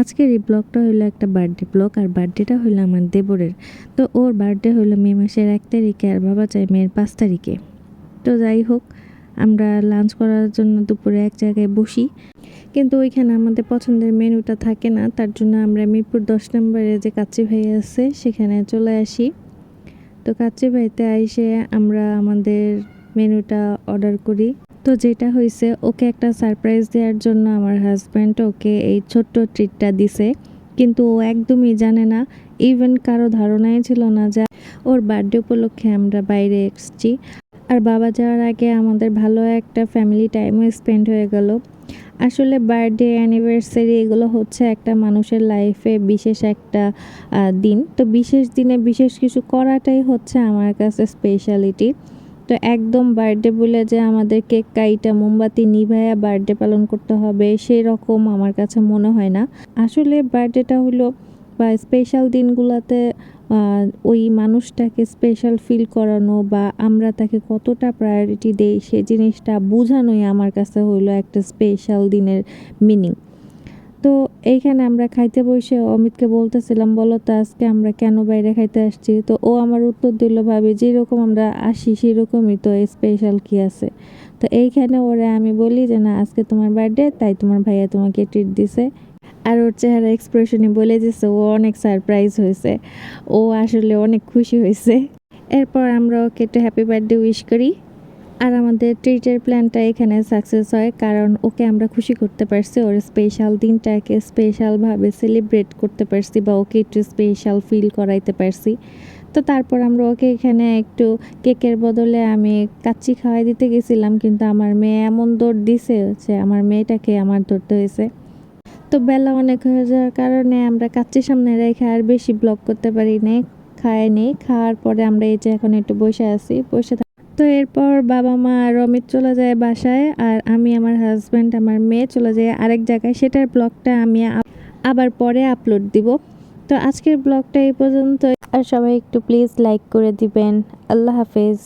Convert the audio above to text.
আজকের এই ব্লগটা হলো একটা বার্থডে ব্লগ, আর বার্থডেটা হলো আমার দেবরের। তো ওর বার্থডে হলো মে মাসের এক তারিখে, আর বাবা চাই মেয়ের পাঁচ তারিখে। তো যাই হোক, আমরা লাঞ্চ করার জন্য দুপুরে এক জায়গায় বসি। কিন্তু ওইখানে আমাদের পছন্দের মেনুটা থাকে না, তার জন্য আমরা মিরপুর দশ নম্বরে যে কাচ্চি ভাই আছে, সেখানে চলে আসি। তো কাচ্চি ভাইতে আইসে আমরা আমাদের মেনুটা অর্ডার করি। তো যেটা হয়েছে ওকে একটা সারপ্রাইজ দেওয়ার জন্য আমার হাজব্যান্ড ওকে এই ছোট্ট ট্রিটটা দিছে। কিন্তু ও একদমই জানে না ইভেন কারও ধারণাই ছিল না যে ওর বার্থডে উপলক্ষে আমরা বাইরে এসেছি। আর বাবা যাওয়ার আগে আমাদের ভালো একটা ফ্যামিলি টাইমও স্পেন্ড হয়ে গেল। আসলে বার্থডে অ্যানিভার্সারি এগুলো হচ্ছে একটা মানুষের লাইফে বিশেষ একটা দিন। তো বিশেষ দিনে বিশেষ কিছু করাটাই হচ্ছে আমার কাছে স্পেশালিটি তো একদম বার্থডে বলে যে আমাদের কেক কাইটা মোমবাতি নিভাইয়া বার্থডে পালন করতে হবে সেই রকম আমার কাছে মনে হয় না। আসলে বার্থডেটা হলো, বা স্পেশাল দিনগুলোতে ওই মানুষটাকে স্পেশাল ফিল করানো, বা আমরা তাকে কতটা প্রায়োরিটি দেই, সে জিনিসটা বোঝানোই আমার কাছে হইল একটা স্পেশাল দিনের মিনিং। তো এইখানে আমরা খাইতে বসে অমিতকে বলতেছিলাম, বলো তো আজকে আমরা কেন বাইরে খাইতে আসছি? তো ও আমার উত্তর দিল, ভাবি, যেরকম আমরা আসি সেরকমই তো স্পেশাল কি আছে? তো এইখানে ওরে আমি বলি যে, না, আজকে তোমার বার্থডে তাই তোমার ভাইয়া তোমাকে ট্রিট দিছে। আর ওর চেহারা এক্সপ্রেশনে বলে দিছে, ও অনেক সারপ্রাইজ হয়েছে। ও আসলে অনেক খুশি হয়েছে। এরপর আমরা ওকে একটু হ্যাপি বার্থডে উইশ করি। আর আমাদের ট্রিটের প্ল্যানটা এখানে সাকসেস হয়, কারণ ওকে আমরা খুশি করতে পারছি। ওর স্পেশাল দিনটাকে স্পেশালভাবে সেলিব্রেট করতে পারছি বা ওকে একটু স্পেশাল ফিল করাইতে পারছি। তো তারপর আমরা ওকে এখানে একটু কেকের বদলে আমি কাচ্চি খাওয়াই দিতে গেছিলাম, কিন্তু আমার মেয়ে এমন দৌড় দিছে হচ্ছে আমার মেয়েটাকে আমার ধরতে হয়েছে। তো বেলা অনেক হয়ে যাওয়ার কারণে আমরা কাচ্চির সামনে রেখে আর বেশি ব্লক করতে পারি নাই খায় নেই। খাওয়ার পরে আমরা এই যে এখন একটু বসে আছি, বসে তো এরপর বাবা মা আর অমিত চলে যায় বাসায় আর আমি আমার হাজব্যান্ড আমার মেয়ে চলে যায় আরেক জায়গায়। সেটার ব্লগটা আমি আবার পরে আপলোড দিব। তো আজকের ব্লগটা এই পর্যন্ত আর সবাই একটু প্লিজ লাইক করে দিবেন। আল্লাহ হাফেজ।